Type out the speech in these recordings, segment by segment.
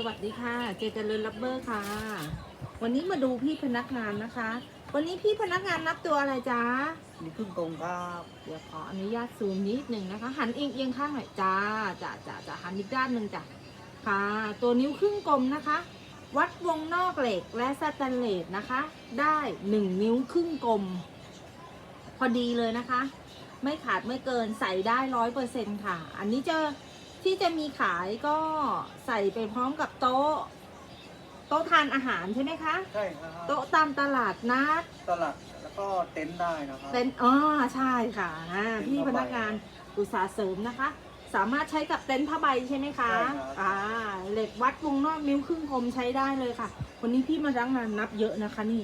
สวัสดีค่ะ เจเจริญรับเบอร์ค่ะ วันนี้มาดูพี่พนักงานนะคะ วันนี้พี่พนักงานนับตัวอะไรจ๊ะมีครึ่งตรงครับเดี๋ยวขออนุญาตซูมนิดหนึ่งนะคะ หันเอียงเอียงข้างหน่อยจ้าจ้าจ้าจ้าหันอีกด้านหนึ่งจ้ะค่ะ ตัวนิ้วครึ่งกลมนะคะ วัดวงนอกเหล็กและสแตนเลสนะคะ ได้หนึ่งนิ้วครึ่งกลม พอดีเลยนะคะ ไม่ขาดไม่เกินใส่ได้ร้อยเปอร์เซ็นค่ะ อันนี้จะ ที่จะมีขายก็ใส่ไปพร้อมกับโต๊ะ โต๊ะทานอาหารใช่ไหมคะ ใช่ครับโต๊ะตามตลาดนัด ตลัดแล้วก็เต็นท์ได้นะครับเต็นท์อ๋อใช่ค่ะอ่าเต็นท์พี่พผ้าใบนักงานอุตสาห์เสริมนะคะ สามารถใช้กับเต็นท์ผ้าใบใช่ไหมคะใช่ครับ อ่าเหล็กวัดวงนอกนิ้วครึ่งกลมใช้ได้เลยค่ะ วันนี้พี่มารังงานนับเยอะนะคะนี่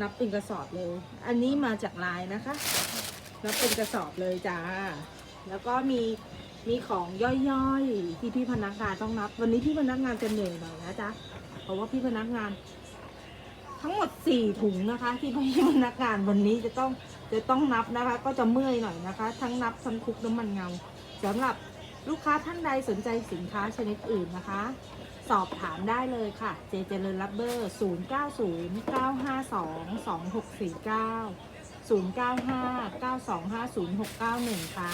นับเป็นกระสอบเลย อันนี้มาจากลายนะคะ นับเป็นกระสอบเลยจ้า แล้วก็มี มีของย่อยๆ ที่พี่พนักงานต้องนับ วันนี้พี่พนักงานจะเหนื่อยหน่อยนะจ๊ะเพราะว่าพี่พนักงาน ทั้งหมดสี่ถุงนะคะ ที่พี่พนักงานวันนี้จะต้องจะต้องนับนะคะ ก็จะเมื่อยหน่อยนะคะ ทั้งนับทั้งคลุกน้ำมันเงาสำหรับลูกค้าท่านใดสนใจสินค้าชนิดอื่นนะคะ สอบถามได้เลยค่ะ เจเจริญรับเบอร์ 0 9 0 9 5 2 2 6 4 9 0 9 5 9 2 5 0 6 9 1 ค่ะ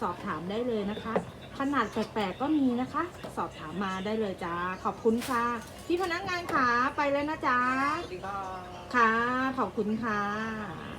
สอบถามได้เลยนะคะ ขนาดแปลกๆก็มีนะคะ สอบถามมาได้เลยจ้าขอบคุณค่ะ พี่พนักงานค่ะไปแล้วนะจ๊ะสวัสดีครับค่ะ ขอบคุณค่ะ